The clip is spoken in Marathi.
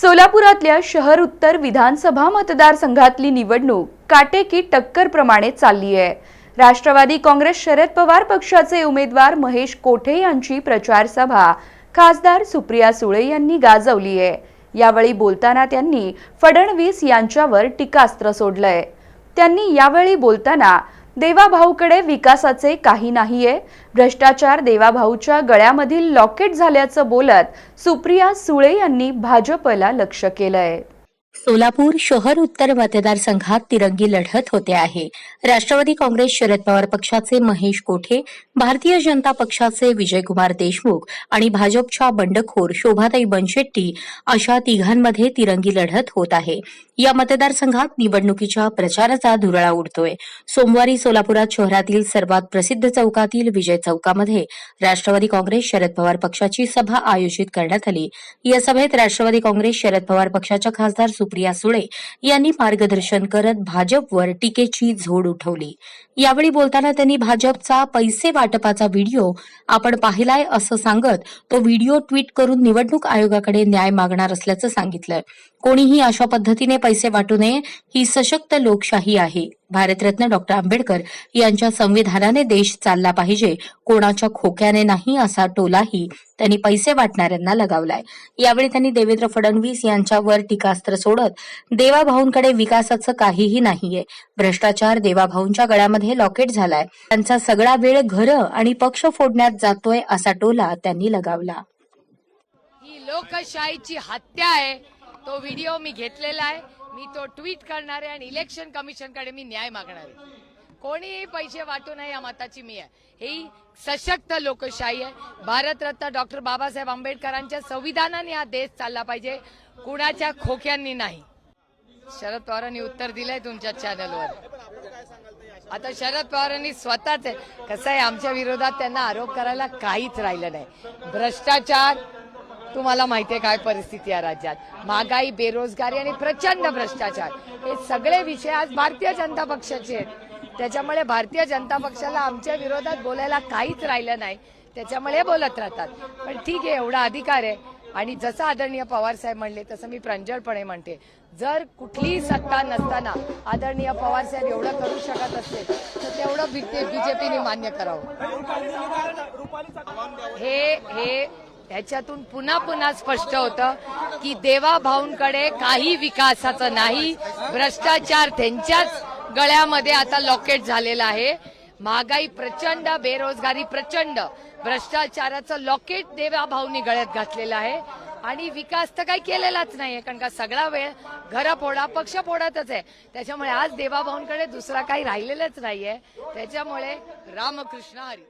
सोलापुरातल्या शहर उत्तर विधानसभा मतदारसंघातली निवडणूक काटेकी टक्करप्रमाणे चालली आहे. राष्ट्रवादी काँग्रेस शरद पवार पक्षाचे उमेदवार महेश कोठे यांची प्रचार सभा खासदार सुप्रिया सुळे यांनी गाजवली आहे. यावेळी बोलताना त्यांनी फडणवीस यांच्यावर टीकास्त्र सोडलंय. त्यांनी यावेळी बोलताना देवाभाऊकडे विकासाचे काही नाहीये. भ्रष्टाचार देवाभाऊच्या गळ्यामधील लॉकेट झाल्याचं बोलत सुप्रिया सुळे यांनी भाजपला लक्ष केलंय. सोलापूर शहर उत्तर मतदारसंघात तिरंगी लढत होते आहे. राष्ट्रवादी काँग्रेस शरद पवार पक्षाचे महेश कोठे भारतीय जनता पक्षाचे विजयकुमार देशमुख आणि भाजपच्या बंडखोर शोभाताई बनशेट्टी अशा तिघांमध्ये तिरंगी लढत होत आहे. या मतदारसंघात निवडणुकीच्या प्रचाराचा धुरळा उडतोय. सोमवारी सोलापुरात शहरातील सर्वात प्रसिद्ध चौकातील विजय चौकामध्ये राष्ट्रवादी काँग्रेस शरद पवार पक्षाची सभा आयोजित करण्यात आली. या सभेत राष्ट्रवादी काँग्रेस शरद पवार पक्षाच्या खासदार सुप्रिया सुळे यांनी मार्गदर्शन करत भाजपवर टीकेची झोड उठवली. यावेळी बोलताना त्यांनी भाजपचा पैसे वाटपाचा व्हिडिओ आपण पाहिलाय असं सांगत तो व्हिडिओ ट्विट करून निवडणूक आयोगाकडे न्याय मागणार असल्याचं सांगितलं कोणीही अशा पद्धतीने पैसे वाटू नये ही सशक्त लोकशाही आहे. भारतरत्न डॉक्टर आंबेडकर यांच्या संविधानाने देश चालला पाहिजे. कोणाच्या खोक्याने नाही असा टोलाही त्यांनी पैसे वाटणाऱ्यांना लगावलाय. यावेळी त्यांनी देवेंद्र फडणवीस यांच्यावर टीकास्त्र सोडत देवाभाऊंकडे विकासाचं काहीही नाहीये. भ्रष्टाचार देवाभाऊंच्या गळ्यामध्ये लॉकेट झालाय. त्यांचा सगळा वेळ घरं आणि पक्ष फोडण्यात जातोय असा टोला त्यांनी लगावला. ही लोकशाहीची हत्या आहे. तो व्हिडिओ मी घेतलेला आहे. मी तो ट्विट करणार आहे आणि इलेक्शन कमिशनकडे मी न्याय मागणार आहे. कोणीही पैसे वाटू नये या मताची मी आहे. ही सशक्त लोकशाही आहे. भारतरत्न डॉक्टर बाबासाहेब आंबेडकरांच्या संविधानाने हा देश चालला पाहिजे. कुणाच्या खोक्यांनी नाही. शरद पवारांनी उत्तर दिलंय तुमच्या चॅनलवर आता शरद पवारांनी स्वतःच आहे. कसं आहे? आमच्या विरोधात त्यांना आरोप करायला काहीच राहिलं नाही. भ्रष्टाचार तुम्हाला माहितीये काय परिस्थिती आहे राज्यात. महागाई बेरोजगारी आणि प्रचंड भ्रष्टाचार. हे सगळे विषय आज भारतीय जनता पक्षाचे आहेत. त्याच्यामुळे भारतीय जनता पक्षाला आमच्या विरोधात बोलायला काहीच राहिलं नाही. त्याच्यामुळे बोलत राहतात. पण ठीक आहे एवढा अधिकार आहे. आणि जसं आदरणीय पवार साहेब म्हणले तसं मी प्रांजळपणे म्हणते. जर कुठलीही सत्ता नसताना आदरणीय पवार साहेब एवढं करू शकत असतील तर तेवढं बीजेपीने मान्य करावं. हे हे याच्यातून पुन्हा पुन्हा स्पष्ट होतं की देवाभाऊंकडे काही विकासाचं नाही. भ्रष्टाचार त्यांच्याच गळ्यामध्ये आता लॉकेट झालेला आहे. महागाई प्रचंड बेरोजगारी प्रचंड. भ्रष्टाचाराचं लॉकेट देवाभाऊंनी गळ्यात घातलेलं आहे. आणि विकास तर काही केलेलाच नाहीये कारण का सगळा वेळ घर फोडा पक्ष फोडातच आहे. त्याच्यामुळे आज देवाभाऊंकडे दुसरा काही राहिलेलंच नाहीये. त्याच्यामुळे रामकृष्ण हरी.